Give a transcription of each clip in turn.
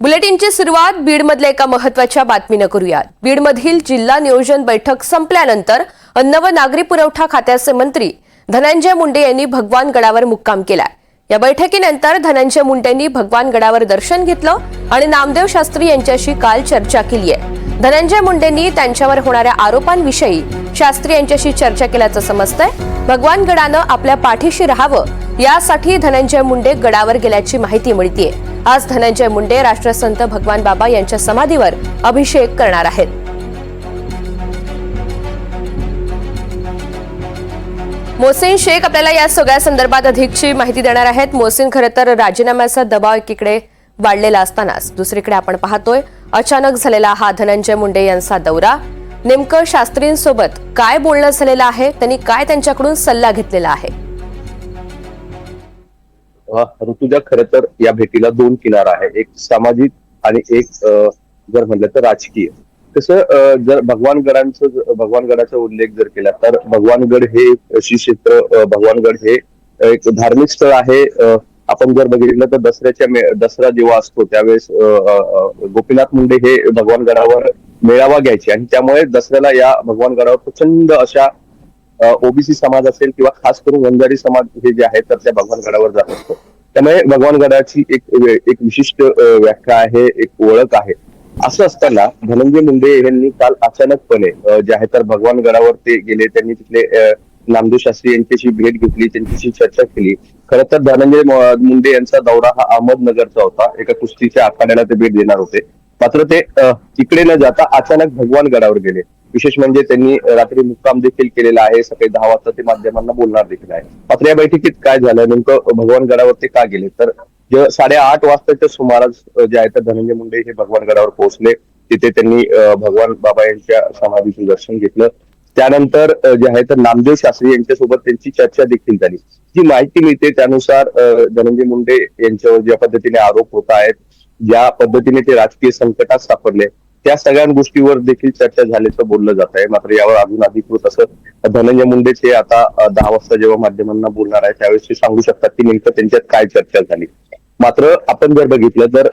बुलेटिनची सुरुवात बीडमधल्या एका महत्त्वाच्या बातमीनं करूयात. बीडमधील जिल्हा नियोजन बैठक संपल्यानंतर अन्न व नागरी पुरवठा खात्याचे मंत्री धनंजय मुंडे यांनी भगवान गडावर मुक्काम केला या बैठकीनंतर धनंजय मुंडेंनी भगवान गडावर दर्शन घेतलं आणि नामदेव शास्त्री यांच्याशी काल चर्चा केली आहे धनंजय मुंडेंनी त्यांच्यावर होणाऱ्या आरोपांविषयी शास्त्री यांच्याशी चर्चा केल्याचं समजतंय. भगवान गडानं आपल्या पाठीशी राहावं यासाठी धनंजय मुंडे गडावर गेल्याची माहिती मिळतीये. आज धनंजय मुंडे राष्ट्रसंत भगवान बाबा यांच्या समाधीवर अभिषेक करणार आहेत. मोहसिन शेख आपल्याला या सगळ्या संदर्भात अधिकची माहिती देणार आहेत. मोहसिन खरं तर राजीनाम्याचा दबाव एकीकडे वाढलेला असतानाच दुसरीकडे आपण पाहतोय अचानक झालेला हा धनंजय मुंडे यांचा दौरा. नेमकं शास्त्रींसोबत काय बोलणं झालेलं आहे? त्यांनी काय त्यांच्याकडून सल्ला घेतलेला आहे? ऋतुजा खर तर या भेटीला दोन किनार आहे. एक सामाजिक आणि एक जर म्हणलं तर राजकीय. तसं जर भगवानगडांचं भगवानगडाचा उल्लेख जर केला तर भगवानगड हे श्री क्षेत्र भगवानगड हे एक धार्मिक स्थळ आहे. आपण जर बघितलं तर दसऱ्याच्या दसरा जेव्हा असतो त्यावेळेस गोपीनाथ मुंडे हे भगवानगडावर मेळावा घ्यायचे. आणि त्यामुळे दसऱ्याला या भगवानगडावर प्रचंड अशा ओबीसी समाज असेल किंवा खास करून वंजारी समाज हे जे आहे तर त्या भगवानगडावर जात असतो. त्यामुळे भगवानगडाची एक एक विशिष्ट व्याख्या आहे एक ओळख आहे. असं असताना धनंजय मुंडे यांनी काल अचानकपणे जे आहे तर भगवानगडावर ते गेले त्यांनी तिथले नामदेव शास्त्री यांच्याशी भेट घेतली त्यांच्याशी चर्चा केली. खरं तर धनंजय मुंडे यांचा दौरा हा अहमदनगरचा होता. एका कुस्तीच्या आखाड्याला ते भेट देणार होते. मात्र ते तिकडे न जाता अचानक भगवानगडावर गेले. विशेष म्हणजे त्यांनी रात्री मुक्काम देखील केलेला आहे. सकाळी दहा वाजता ते माध्यमांना बोलणार देखील आहे. मात्र या बैठकीत काय झालं? नेमकं भगवानगडावर ते का गेले? तर जे साडेआठ वाजताच्या सुमारास जे आहे तर धनंजय मुंडे हे भगवानगडावर पोहोचले. तिथे त्यांनी भगवान बाबा यांच्या समाधीचं दर्शन घेतलं. त्यानंतर जे आहे तर नामदेव शास्त्री यांच्यासोबत त्यांची चर्चा देखील झाली. जी माहिती मिळते त्यानुसार धनंजय मुंडे यांच्यावर ज्या पद्धतीने आरोप होत आहेत ज्या पद्धतीने ते राजकीय संकटात सापडले त्या सगळ्या गोष्टीवर देखील चर्चा झाल्याचं बोललं जात आहे. मात्र यावर अजून अधिकृत असं धनंजय मुंडे ते आता दहा वाजता जेव्हा माध्यमांना बोलणार आहे त्यावेळेस ते सांगू शकतात की नेमकं त्यांच्यात काय चर्चा झाली. मात्र आपण जर बघितलं तर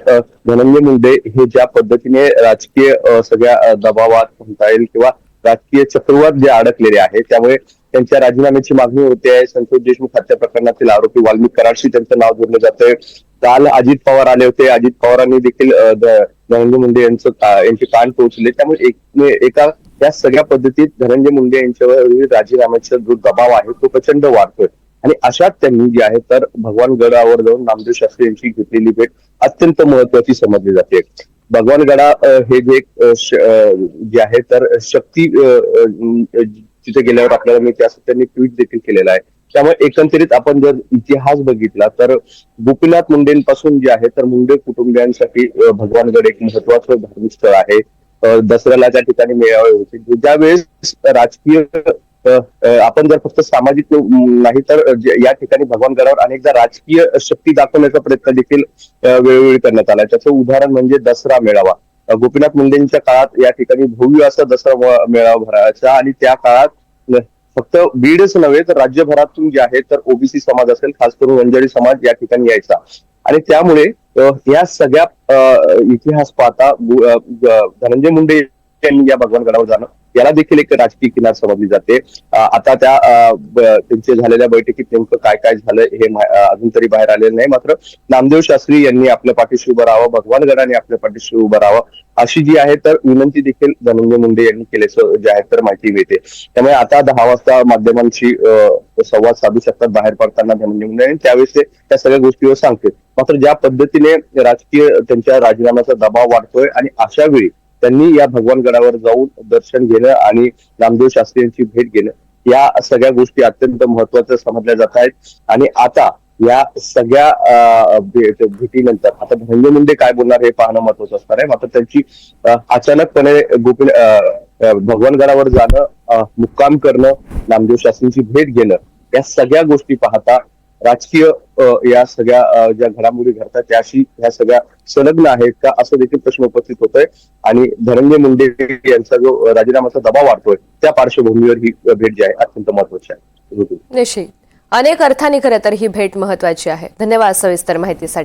धनंजय मुंडे हे ज्या पद्धतीने राजकीय सगळ्या दबावात म्हणता येईल किंवा राजकीय चक्रवात जे अडकलेले आहे त्यामुळे त्यांच्या राजीनाम्याची मागणी होते. आहे संतोष देशमुख हत्या प्रकरणातील आरोपी वाल्मिक कराडशी त्यांचं नाव जोडलं जातंय. काल अजित पवार आले होते. अजित पवारांनी देखील धनंजय मुंडे यांचं यांचे कान पोहोचले त्यामुळे एक म्हणजे एका या सगळ्या पद्धतीत धनंजय मुंडे यांच्यावर राजीनाम्याचा जो दबाव आहे तो प्रचंड वाढतोय. आणि अशात त्यांनी जे आहे तर भगवान गडावर जाऊन नामदेव शास्त्री यांची घेतलेली भेट अत्यंत महत्वाची समजली जाते. भगवानगडा हे जे जे आहे तर शक्ती तिथे गेल्यावर आपल्याला मिळते असं त्यांनी ट्विट देखील केलेलं आहे. त्यामुळे एकंदरीत आपण जर इतिहास बघितला तर गोपीनाथ मुंडेंपासून जे आहे तर मुंडे कुटुंबियांसाठी भगवानगड एक महत्वाचं धार्मिक स्थळ आहे दसऱ्याला त्या ठिकाणी मेळावे होते ज्यावेळेस राजकीय आपण जर फक्त सामाजिक नाही तर या ठिकाणी भगवानगडावर अनेकदा राजकीय शक्ती दाखवण्याचा प्रयत्न देखील वेळोवेळी करण्यात आला. त्याचं उदाहरण म्हणजे दसरा मेळावा. गोपीनाथ मुंडेंच्या काळात या ठिकाणी भव्य असा दसरा मेळावा भरायचा आणि त्या काळात फक्त बीडच नव्हे तर राज्यभरातून जे आहे तर ओबीसी समाज असेल खास करून वंजारी समाज या ठिकाणी यायचा. आणि त्यामुळे या सगळ्या इतिहास पाहता धनंजय मुंडे यांनी या भगवानगडावर जाणं याला देखील एक राजकीय किनार समजली जाते. आता त्या त्यांच्या झालेल्या बैठकीत नेमकं काय काय झालं हे अजून तरी बाहेर आलेलं नाही. मात्र नामदेव शास्त्री यांनी आपल्या पाठीशी उभं राहावं भगवानगडाने आपल्या पाठीशी उभं राहावं अशी जी आहे तर विनंती देखील धनंजय मुंडे यांनी केल्याचं जे आहे तर माहिती मिळते. त्यामुळे आता दहा वाजता माध्यमांशी संवाद साधू शकतात बाहेर पडताना धनंजय मुंडे आणि त्यावेळेस ते त्या सगळ्या गोष्टीवर सांगते मात्र ज्या पद्धतीने राजकीय त्यांच्या राजीनाम्याचा दबाव वाढतोय आणि अशा वेळी त्यांनी या भगवानगडावर जाऊन दर्शन घेणं आणि नामदेव शास्त्री यांची भेट घेणं या सगळ्या गोष्टी अत्यंत महत्त्वाच्या समजल्या जात आहेत. आणि आता या सगळ्या भेटीनंतर आता धनंजय मुंडे काय बोलणार हे पाहणं महत्वाचं असणार आहे. मात्र त्यांची अचानकपणे गोपी भगवानगडावर जाणं मुक्काम करणं नामदेव शास्त्रींची भेट घेणं या सगळ्या गोष्टी पाहता राजकीय या सगळ्या ज्या घडामोडी घडतात त्याशी ह्या सगळ्या संलग्न आहेत का असं देखील प्रश्न उपस्थित होतोय. आणि धनंजय मुंडे यांचा जो राजीनाम्याचा दबाव वाढतोय त्या पार्श्वभूमीवर ही भेट जी आहे अत्यंत महत्वाची आहे. निश्चित. अनेक अर्थाने खरं तर ही भेट महत्वाची आहे. धन्यवाद सविस्तर माहितीसाठी.